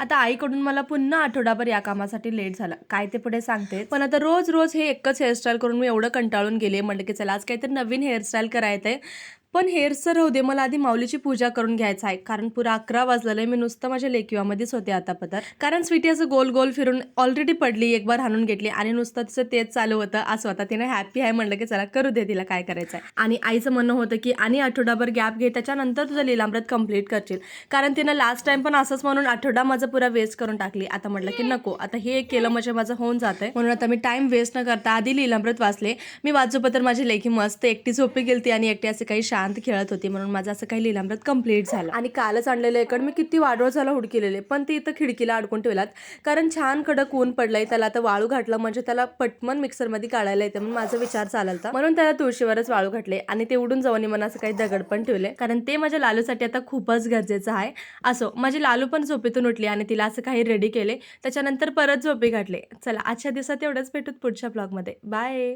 आता आईकडून मला पुन्हा आठवडाभर या कामासाठी लेट झाला. काय ते पुढे सांगते. पण आता रोज रोज हे एकच हेअरस्टाईल करून मी एवढं कंटाळून गेले म्हणलं की चला आज काहीतरी नवीन हेअरस्टाईल करायचं आहे पण हेअरचं राहू दे मला आधी माऊलीची पूजा करून घ्यायचं आहे. कारण पुरा अकरा वाजलेलं आहे. मी नुसतं माझ्या लेकिवामध्येच होते आता पदर. कारण स्वीटी असं गोल गोल फिरून ऑलरेडी पडली एक बार हाणून घेतली आणि नुसतं तिचं तेच चालू होतं. असं होतं. तिने हॅपी आहे म्हणलं की चला करू दे तिला काय करायचं आहे. आणि आईचं म्हणणं होतं की आणि आठवडाभर गॅप घे त्याच्यानंतर तुझं लिलामृत कंप्लीट करशील. कारण तिनं लास्ट टाइम पण असंच म्हणून आठवडा माझा पुरा वेस्ट करून टाकली. आता म्हटलं की नको. आता हे एक केलं म्हणजे माझं होऊन जातंय. म्हणून आता मी टाइम वेस्ट न करता आधी लिलामृत वाचले. मी वाचोपतर माझी लेखी मस्त एकटी झोपी गेलती आणि एकटी असे काही शांत खेळत होती म्हणून माझं असं काही लीलामृत कंप्लीट झालं. आणि कालच आणलेलं एकड मी किती वाढवचाला हुडकिलेले पण ते इथं खिडकीला अडकून ठेवलात. कारण छान कडक ऊन पडलंय त्याला आता वाळू घातलं म्हणजे त्याला पटमन मिक्सरमध्ये काढायला येतं म्हणून माझा विचार चालता म्हणून त्याला तुळशीवरच वाळू घातले आणि ते उडून जाऊन मला असं काही दगड पण ठेवले. कारण ते माझ्या लालूसाठी आता खूपच गरजेचं आहे. असो माझी लालू पण झोपेतून उठली आणि तिला असं काही रेडी केले. त्याच्यानंतर परत झोपे घातले. चला आजच्या दिवसात एवढंच भेटूत पुढच्या ब्लॉगमध्ये बाय